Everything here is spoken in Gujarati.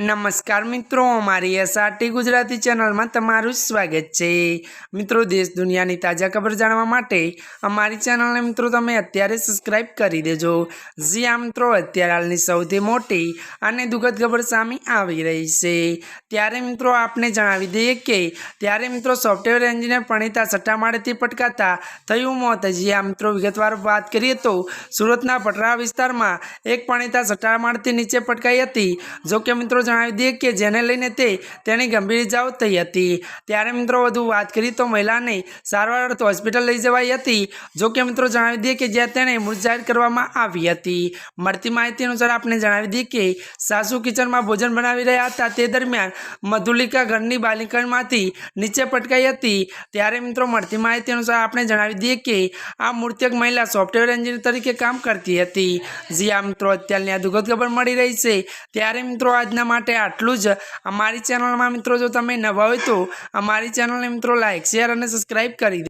નમસ્કાર મિત્રો, અમારી એસઆરટી ગુજરાતી ચેનલમાં તમારું સ્વાગત છે. મિત્રો, દેશ દુનિયાની તાજા ખબર જાણવા માટે અમારી ચેનલને મિત્રો તમે અત્યારે સબસ્ક્રાઇબ કરી દેજો. જી આ મિત્રો, અત્યારે હાલની સૌથી મોટી અને દુઃખદ ખબર સામે આવી રહી છે. ત્યારે મિત્રો, આપને જણાવી દઈએ કે ત્યારે મિત્રો સોફ્ટવેર એન્જિનિયર પ્રણીતા સટ્ટા માળેથી પટકાતા થયું મોત. જી આ મિત્રો, વિગતવાર વાત કરીએ તો સુરતના પટરા વિસ્તારમાં એક પ્રણીતા સટ્ટા માળથી નીચે પટકાઈ હતી. જોકે મિત્રો જણાવી દઈએ કે જેને લઈને તે તેની ગંભીર ઇજાઓ થઈ હતી. ત્યારે મિત્રો વધુ વાત કરીએ તો મહિલાને સારવાર અર્થે હોસ્પિટલ લઈ જવાઈ હતી. જો કે મિત્રો જણાવી દઈએ કે જ્યાં તેણે મૃત જાહેર કરવામાં આવી હતી. મળતી માહિતી અનુસાર આપણે જણાવી દઈએ કે સાસુ કિચનમાં ભોજન બનાવી રહ્યા હતા. તે દરમિયાન મધુલિકા ઘરની બાલિકામાંથી નીચે પટકાઈ હતી. ત્યારે મિત્રો મળતી માહિતી અનુસાર આપણે જણાવી દઈએ કે આ મૃતક મહિલા સોફ્ટવેર એન્જિનિયર તરીકે કામ કરતી હતી. જી આ મિત્રો, અત્યારની આ દુઃખદ ખબર મળી રહી છે. ત્યારે મિત્રો આજના માટે આટલું જ. અમારી ચેનલમાં મિત્રો, જો તમે નવા હોય તો અમારી ચેનલને મિત્રો લાઇક શેર અને સબસ્ક્રાઈબ કરી